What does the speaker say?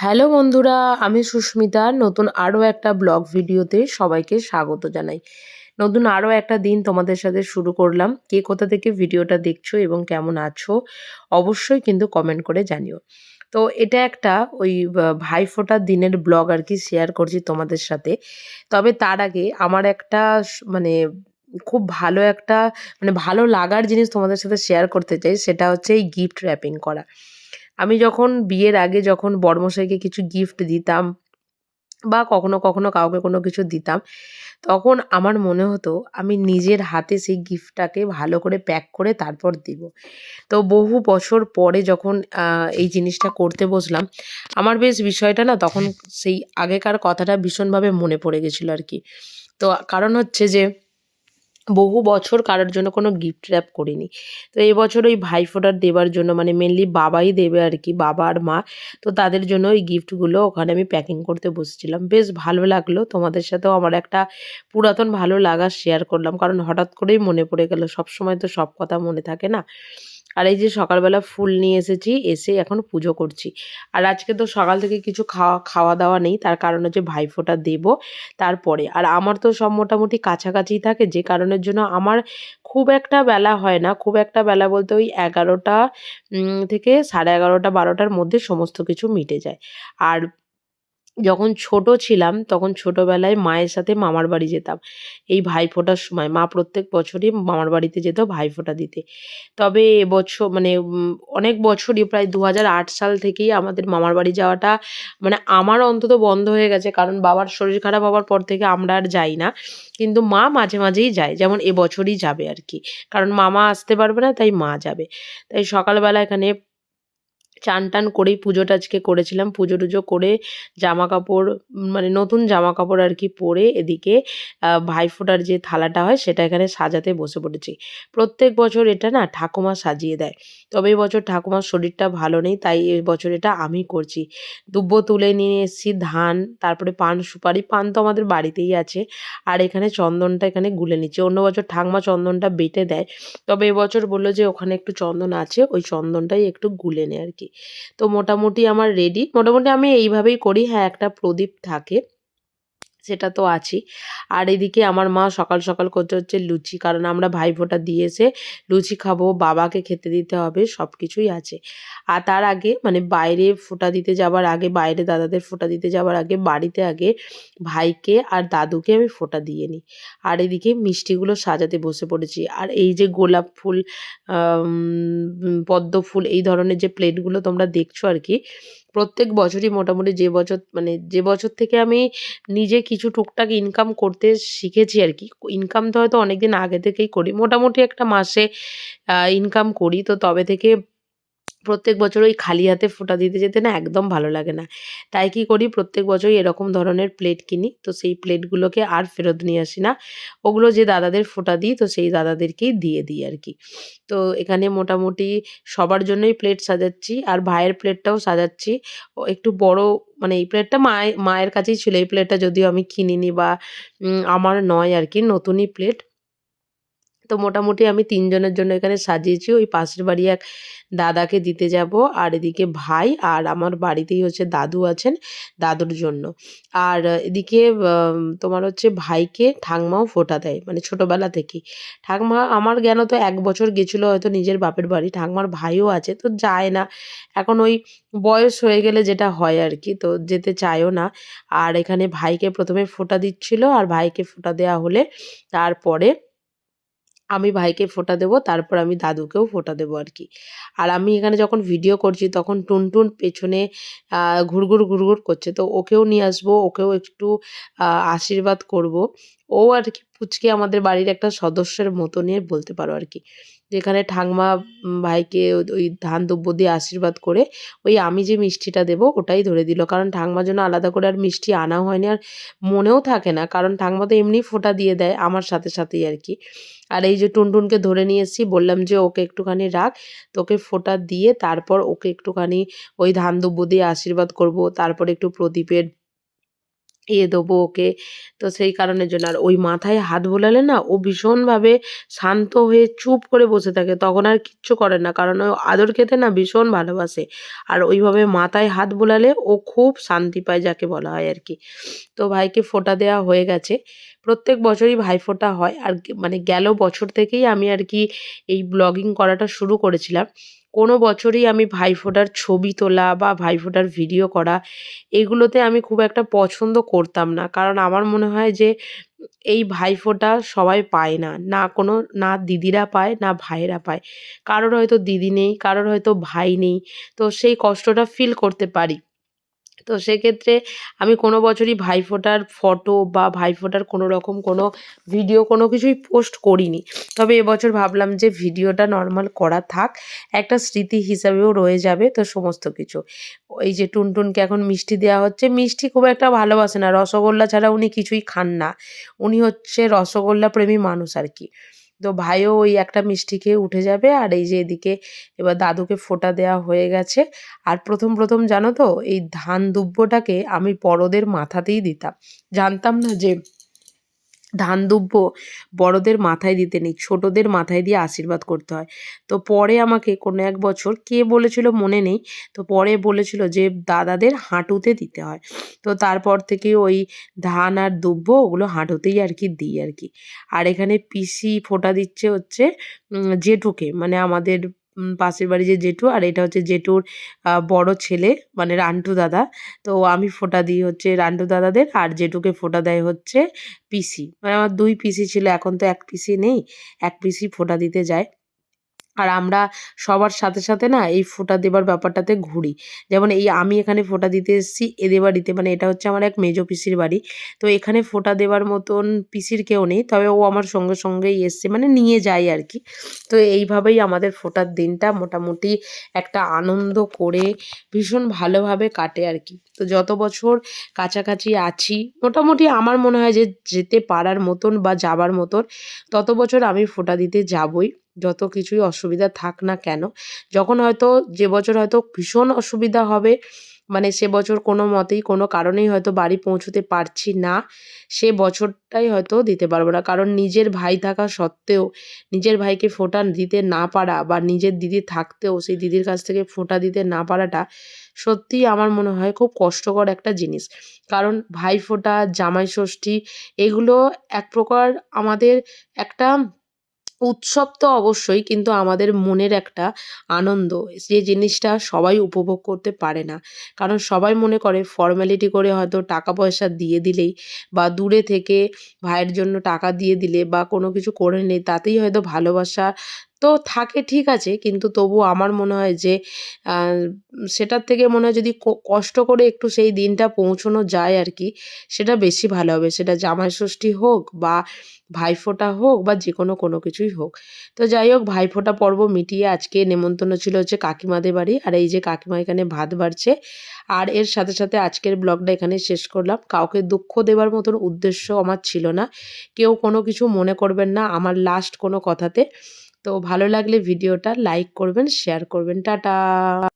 Hello বন্ধুরা, আমি সুস্মিতা। নতুন আরও একটা ব্লগ ভিডিওতে সবাইকে স্বাগত জানাই। নতুন আরও একটা দিন তোমাদের সাথে শুরু করলাম। কে কোথা থেকে ভিডিওটা দেখছ এবং কেমন আছো, অবশ্যই কিন্তু কমেন্ট করে জানিও। তো এটা একটা ওই ভাই ফোটার দিনের ব্লগ আর কি শেয়ার করছি তোমাদের সাথে। তবে তার আগে আমার একটা মানে খুব ভালো একটা মানে ভালো লাগার জিনিস তোমাদের সাথে শেয়ার করতে চাই, সেটা হচ্ছে এই গিফট র্যাপিং করা। আমি যখন বিয়ের আগে যখন বর্মশাইকে কিছু গিফট দিতাম বা কখনো কখনো কাউকে কোনো কিছু দিতাম, তখন আমার মনে হতো আমি নিজের হাতে সেই গিফটটাকে ভালো করে প্যাক করে তারপর দিব। তো বহু বছর পরে যখন এই জিনিসটা করতে বসলাম, আমার বেশ বিষয়টা না তখন সেই আগেকার কথাটা ভীষণভাবে মনে পড়ে গেছিল আর কি। তো কারণ হচ্ছে যে বহু বছর কারোর জন্য কোনো গিফট র্যাপ করিনি। তো এবছর বছর ওই ভাইফোঁটার দেবার জন্য মানে মেনলি বাবাই দেবে আর কি, বাবা আর মা, তো তাদের জন্য ওই গিফটগুলো ওখানে আমি প্যাকিং করতে বসেছিলাম। বেশ ভালো লাগল, তোমাদের সাথেও আমার একটা পুরাতন ভালো লাগা শেয়ার করলাম, কারণ হঠাৎ করেই মনে পড়ে গেল সব সময় তো সব কথা মনে থাকে না। আর এই যে সকালবেলা ফুল নিয়ে এসেছি, এসে এখন পুজো করছি। আর আজকে তো সকাল থেকে কিছু খাওয়া খাওয়া দাওয়া নেই, তার কারণ হচ্ছে ভাইফোঁটা দেবো তারপরে। আর আমার তো সব মোটামুটি কাছাকাছি থাকে, যে কারণের জন্য আমার খুব একটা বেলা হয় না। খুব একটা বেলা বলতে ওই এগারোটা থেকে সাড়ে এগারোটা, বারোটার মধ্যে সমস্ত কিছু মিটে যায়। আর যখন ছোট ছিলাম, তখন ছোটবেলায় মায়ের সাথে মামার বাড়ি যেতাম। এই ভাইফোঁটার সময়, মা প্রত্যেক বছরই মামার বাড়িতে যেত ভাইফোঁটা দিতে। তবে এবছর মানে অনেক বছরই, প্রায় দু সাল থেকেই আমাদের মামার বাড়ি যাওয়াটা মানে আমার অন্তত বন্ধ হয়ে গেছে। কারণ বাবার শরীর খারাপ হওয়ার পর থেকে আমরা আর যাই না। কিন্তু মা মাঝে মাঝেই যায়, যেমন এবছরই যাবে আর কি। কারণ মামা আসতে পারবে না, তাই মা যাবে। তাই সকালবেলা এখানে চান টান করেই পুজোটা আজকে করেছিলাম। পুজো টুজো করে জামা কাপড় মানে নতুন জামা কাপড় আর কি পরে এদিকে ভাইফোঁটার যে থালাটা হয় সেটা এখানে সাজাতে বসে পড়েছি। প্রত্যেক বছর এটা না ঠাকুমা সাজিয়ে দেয়। তবে এই বছর ঠাকুমার শরীরটা ভালো নেই, তাই এই বছর এটা আমি করছি। দুব্বো তুলে নিয়ে এসেছি ধান, তারপরে পান সুপারি, পান তো আমাদের বাড়িতেই আছে। আর এখানে চন্দনটা এখানে গুলে নিচ্ছে। অন্য বছর ঠাকমা চন্দনটা বেটে দেয়। তবে এবছর বলল যে ওখানে একটু চন্দন আছে, ওই চন্দনটাই একটু গুলে নে আর কি। তো মোটামুটি আমার রেডি মোটামুটি আমি এইভাবেই করি। হ্যাঁ একটা প্রদীপ থাকে। সেটা তো আছেই। আর এদিকে আমার মা সকাল সকাল করতে হচ্ছে লুচি, কারণ আমরা ভাইফোঁটা দিয়ে এসে লুচি খাব, বাবাকে খেতে দিতে হবে সব কিছুই আছে। আর তার আগে মানে বাইরে ফোঁটা দিতে যাবার আগে, বাইরে দাদাদের ফোঁটা দিতে যাবার আগে, বাড়িতে আগে ভাইকে আর দাদুকে আমি ফোঁটা দিয়ে নিই। আর এদিকে মিষ্টিগুলো সাজাতে বসে পড়েছি। আর এই যে গোলাপ ফুল পদ্ম ফুল, এই ধরনের যে প্লেটগুলো তোমরা দেখছ আর কি প্রত্যেক বছরই মোটামুটি যে বছর মানে যে বছর থেকে আমি নিজে কিছু টুকটাক ইনকাম করতে শিখেছি আর কি। ইনকাম তো হয়তো অনেক দিন আগে থেকেই করি। মোটামুটি একটা মাসে ইনকাম করি। তো তবে থেকে প্রত্যেক বছর ওই খালি হাতে ফোঁটা দিতে যেতে না একদম ভালো লাগে না। তাই কি করি? প্রত্যেক বছরই এরকম ধরনের প্লেট কিনি। তো সেই প্লেটগুলোকে আর ফেরত নিয়ে আসি না। ওগুলো যে দাদাদের ফোঁটা দিই, তো সেই দাদাদেরকেই দিয়ে দিই আর কি। তো এখানে মোটামুটি সবার জন্যই প্লেট সাজাচ্ছি। আর ভাইয়ের প্লেটটাও সাজাচ্ছি। ও একটু বড় মানে এই প্লেটটা মায়ের মায়ের কাছেই ছিল। এই প্লেটটা যদিও আমি কিনিনি বা আমার নয় আর কি, নতুনই প্লেট তো মোটামুটি আমি তিনজনের জন্য এখানে সাজিয়েছি। ওই পাশের বাড়ি এক দাদাকে দিতে যাব আর এদিকে ভাই আর আমার বাড়িতেই হচ্ছে দাদু আছেন দাদুর জন্য। আর এদিকে তোমার হচ্ছে ভাইকে ঠাকমাও ফোটা দেয় মানে ছোটোবেলা থেকেই। ঠাকমা, আমার জ্ঞান তো এক বছর গেছিল হয়তো নিজের বাপের বাড়ি, ঠাকমার ভাইও আছে তো যায় না। এখন ওই বয়স হয়ে গেলে যেটা হয় আর কি, তো যেতে চায়ও না। আর এখানে ভাইকে প্রথমে ফোটা দিচ্ছিল, আর ভাইকে ফোটা দেওয়া হলে তারপরে আমি ভাইকে ফোটা দেবো, তারপর আমি দাদুকেও ফোটা দেবো আর কি। আর আমি এখানে যখন ভিডিও করছি, তখন টুনটুন পেছনে ঘুরঘুর ঘুরঘুর করছে। তো ওকেও নিয়ে আসব, ওকেও একটু আশীর্বাদ করব। ও আর কি পুচকে আমাদের বাড়ির একটা সদস্যের মতো নিয়ে বলতে পারো আর কি। যেখানে ঠাংমা ভাইকে ওই- ধান দুব্য দিয়ে আশীর্বাদ করে ওই আমি যে মিষ্টিটা দেবো ওটাই ধরে দিল। কারণ ঠাকমার জন্য আলাদা করে আর মিষ্টি আনা হয়নি আর মনেও থাকে না। কারণ ঠাকমা তো এমনি ফোঁটা দিয়ে দেয় আমার সাথে সাথেই আর কি। আর এই যে টুনটুনকে ধরে নিয়ে এসেছি, বললাম যে ওকে একটুখানি রাখ, তোকে ফোঁটা দিয়ে তারপর ওকে একটুখানি ওই ধান দুব্য দিয়ে আশীর্বাদ করব। তারপর একটু প্রদীপের ইয়ে দেবো ওকে। তো সেই কারণের জন্য। আর ওই মাথায় হাত বোলালে না, ও ভীষণভাবে শান্ত হয়ে চুপ করে বসে থাকে। তখন আর কিচ্ছু করে না, কারণ ও আদর খেতে না ভীষণ ভালোবাসে। আর ওইভাবে মাথায় হাত বোলালে ও খুব শান্তি পায়, যাকে বলা হয় আর কি। তো ভাইকে ফোঁটা দেওয়া হয়ে গেছে। প্রত্যেক বছরই ভাই ভাইফোঁটা হয়। আর মানে গেল বছর থেকেই আমি আর কি এই ব্লগিং করাটা শুরু করেছিলাম। কোনো বছরই আমি ভাইফোঁটার ছবি তোলা বা ভাইফোঁটার ভিডিও করা এগুলোতে আমি খুব একটা পছন্দ করতাম না। কারণ আমার মনে হয় যে এই ভাইফোঁটা সবাই পায় না। না কোনো, না দিদিরা পায়, না ভাইয়েরা পায়। কারোর হয়তো দিদি নেই, কারোর হয়তো ভাই নেই। তো সেই কষ্টটা ফিল করতে পারি। তো সেক্ষেত্রে আমি কোনো বছরই ভাইফোঁটার ফটো বা ভাইফোঁটার কোনো রকম কোনো ভিডিও কোনো কিছুই পোস্ট করিনি। তবে এবছর ভাবলাম যে ভিডিওটা নর্মাল করা থাক, একটা স্মৃতি হিসাবেও রয়ে যাবে তো সমস্ত কিছু। এই যে টুনটুনকে এখন মিষ্টি দেওয়া হচ্ছে, মিষ্টি খুব একটা ভালোবাসে না, রসগোল্লা ছাড়া উনি কিছুই খান না। উনি হচ্ছে রসগোল্লা প্রেমী মানুষ আর কি। তো ভাইও ওই একটা মিষ্টি খেয়ে উঠে যাবে আর এই যে এদিকে এবার দাদুকে ফোটা দেওয়া হয়ে গেছে। আর প্রথম প্রথম জানো তো এই ধান দুব্বটাকে আমি পরদের মাথাতেই দিতাম। জানতাম না যে ধান দুব্ব বড়দের মাথায় দিতে নেই, ছোটদের মাথায় দিয়ে আশীর্বাদ করতে হয়। তো পরে আমাকে কোনো এক বছর কে বলেছিল মনে নেই, তো পরে বলেছিল যে দাদাদের হাঁটুতে দিতে হয়। তো তারপর থেকে ওই ধান আর দুব্ব ওগুলো হাঁটুতেই আর কি দিই আর কি। আর এখানে পিসি ফোটা দিচ্ছে হচ্ছে জেঠুকে মানে আমাদের পাশের বাড়ি যে জেঠু, আর এটা হচ্ছে জেঠুর বড় ছেলে মানে রান্টু দাদা। তো আমি ফোটা দিই হচ্ছে রান্টু দাদাদের, আর জেঠুকে ফোঁটা দেয় হচ্ছে পিসি। মানে আমার দুই পিসি ছিল, এখন তো এক পিসি নেই, এক পিসি ফোঁটা দিতে যায়। আর আমরা সবার সাথে সাথে না এই ফোঁটা দেবার ব্যাপারটাতে ঘুরি। যেমন এই আমি এখানে ফোঁটা দিতে এসেছি এদের বাড়িতে মানে এটা হচ্ছে আমার এক মেজো পিসির বাড়ি। তো এখানে ফোঁটা দেবার মতন পিসির কেউ নেই, তবে ও আমার সঙ্গে সঙ্গেই এসছে মানে নিয়ে যায় আর কি। তো এইভাবেই আমাদের ফোঁটার দিনটা মোটামুটি একটা আনন্দ করে ভীষণ ভালোভাবে কাটে আর কি। তো যত বছর কাছাকাছি আছি, মোটামুটি আমার মনে হয় যে যেতে পারার মতন বা যাবার মতন, তত বছর আমি ফোঁটা দিতে যাবই। যত কিছুই অসুবিধা থাক না কেন, যখন হয়তো যে বছর হয়তো ভীষণ অসুবিধা হবে মানে সে বছর কোনো মতেই, কোনো কারণেই হয়তো বাড়ি পৌঁছতে পারছি না, সে বছরটাই হয়তো দিতে পারব না। কারণ নিজের ভাই থাকা সত্ত্বেও, নিজের ভাইকে ফোঁটা দিতে না পারা বা নিজের দিদি থাকতেও, সেই দিদির কাছ থেকে ফোঁটা দিতে না পারাটা সত্যিই আমার মনে হয় খুব কষ্টকর একটা জিনিস। কারণ ভাই ভাইফোঁটা জামাই ষষ্ঠী, এগুলো এক প্রকার আমাদের একটা উৎসব তো অবশ্যই, কিন্তু আমাদের মনের একটা আনন্দ, যে জিনিসটা সবাই উপভোগ করতে পারে না। কারণ সবাই মনে করে ফর্ম্যালিটি করে হয়তো টাকা পয়সা দিয়ে দিলেই বা দূরে থেকে ভাইয়ের জন্য টাকা দিয়ে দিলে বা কোনো কিছু করে নিলে তাতেই হয়তো ভালোবাসা তো থাকে ঠিক আছে, কিন্তু তবুও আমার মনে হয় যে সেটার থেকে মনে হয় যদি কষ্ট করে একটু সেই দিনটা পৌঁছানো যায় আর কি সেটা বেশি ভালো হবে। সেটা জামাই ষষ্ঠী হোক বা ভাইফোঁটা হোক বা যে কোনো কোনো কিছুই হোক। তো যাই হোক, ভাইফোঁটা পর্ব মিটিয়ে আজকে নেমন্তন্ন ছিল হচ্ছে কাকিমাদের বাড়ি, আর এই যে কাকিমা এখানে ভাত বাড়ছে, আর এর সাথে সাথে আজকের ব্লগটা এখানে শেষ করলাম। কাউকে দুঃখ দেবার মতন উদ্দেশ্য আমার ছিল না। কেউ কোনো কিছু মনে করবেন না আমার লাস্ট কোনো কথাতে। তো ভালো লাগলে ভিডিওটা লাইক করবেন শেয়ার করবেন। টাটা!